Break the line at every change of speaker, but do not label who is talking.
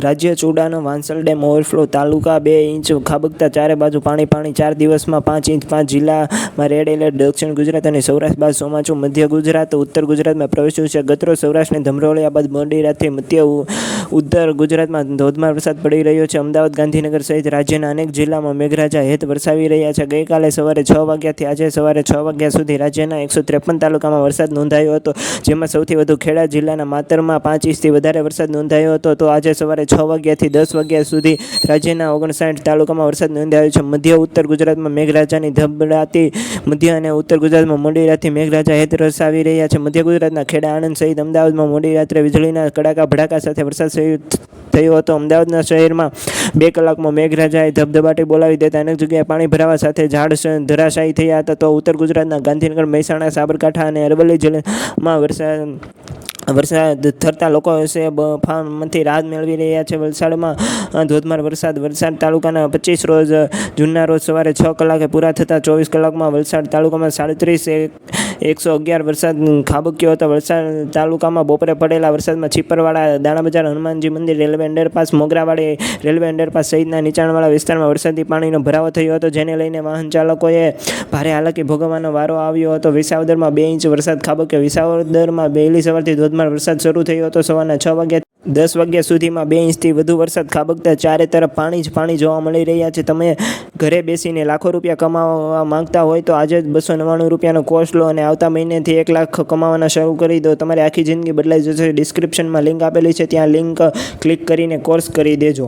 રાજ્ય ચૂડાનો Vansal dam overflow તાલુકા બે inch ખાબકતા ચારે બાજુ પાણી પાણી ચાર દિવસમાં પાંચ ઇંચ, પાંચ જિલ્લામાં રેડ એલર્ટ, દક્ષિણ ગુજરાત અને સૌરાષ્ટ્ર બાદ સોમાચું મધ્ય ગુજરાત, ઉત્તર ગુજરાતમાં પ્રવેશ્યું છે. ગત્રો સૌરાષ્ટ્રને ધમરોળ્યા બાદ મોડી રાતથી મધ્ય ઉત્તર ગુજરાતમાં ધોધમાર વરસાદ પડી રહ્યો છે. અમદાવાદ, ગાંધીનગર સહિત રાજ્યના અનેક જિલ્લામાં મેઘરાજા હેત વરસાવી રહ્યા છે. ગઈકાલે સવારે છ વાગ્યાથી આજે સવારે છ વાગ્યા સુધી રાજ્યના એકસો ત્રેપન તાલુકામાં વરસાદ નોંધાયો હતો. જેમાં સૌથી વધુ ખેડા જિલ્લાના માતરમાં પાંચ ઇંચથી વધારે વરસાદ નોંધાયો હતો. તો આજે સવારે છ વાગ્યાથી દસ વાગ્યા સુધી રાજ્યના ઓગણસાઠ તાલુકામાં વરસાદ નોંધાયો છે. મધ્ય, ઉત્તર ગુજરાતમાં મેઘરાજાની ધબડાતી મધ્ય અને ઉત્તર ગુજરાતમાં મોડી રાતથી મેઘરાજા હેત વરસાવી રહ્યા છે. મધ્ય ગુજરાતના ખેડા, આણંદ સહિત અમદાવાદમાં મોડી રાત્રે વીજળીના કડાકા ભડાકા સાથે વરસાદ થયો- હતો. અમદાવાદના શહેરમાં બે કલાકમાં મેઘરાજાએ ધબધબાટી બોલાવી દેતા અનેક જગ્યાએ પાણી ભરાવા સાથે ઝાડ ધરાશાયી થયા હતા. તો ઉત્તર ગુજરાતના ગાંધીનગર, મહેસાણા, સાબરકાંઠા અને અરવલ્લી જિલ્લામાં વરસાદ વરસાદ થતા લોકો છે બફામાંથી રાહત મેળવી રહ્યા છે. વલસાડમાં ધોધમાર વરસાદ. વલસાડ તાલુકાના પચીસ રોજ, જૂનના રોજ સવારે છ કલાકે પૂરા થતાં ચોવીસ કલાકમાં વલસાડ તાલુકામાં સાડત્રીસ એકસો અગિયાર વરસાદ ખાબક્યો હતો. વલસાડ તાલુકામાં બપોરે પડેલા વરસાદમાં છીપરવાડા દાણા બજાર હનુમાનજી મંદિર, railway underpass, Mogravadi railway underpass સહિતના નીચાણવાળા વિસ્તારમાં વરસાદી પાણીનો ભરાવો થયો હતો, જેને લઈને વાહન ચાલકોએ ભારે હાલાકી ભોગવવાનો વારો આવ્યો હતો. વિસાવદરમાં બે ઇંચ વરસાદ ખાબક્યો. વિસાવદરમાં વહેલી સવારથી ધોધમાર વરસાદ શરૂ થયો હતો. સવારના છ વાગ્યા દસ વાગ્યા સુધીમાં બે ઇંચથી વધુ વરસાદ ખાબકતા ચારે તરફ પાણી જ પાણી જોવા મળી રહ્યા છે. તમે ઘરે બેસીને લાખો રૂપિયા કમાવા માંગતા હોય તો આજે જ બસો નવ્વાણું રૂપિયાનો કોર્સ લો અને આવતા મહિનેથી એક લાખ કમાવાના શરૂ કરી દો. તમારી આખી જિંદગી બદલાઈ જશે. ડિસ્ક્રિપ્શનમાં લિંક આપેલી છે. ત્યાં લિંક ક્લિક કરીને કોર્સ કરી દેજો.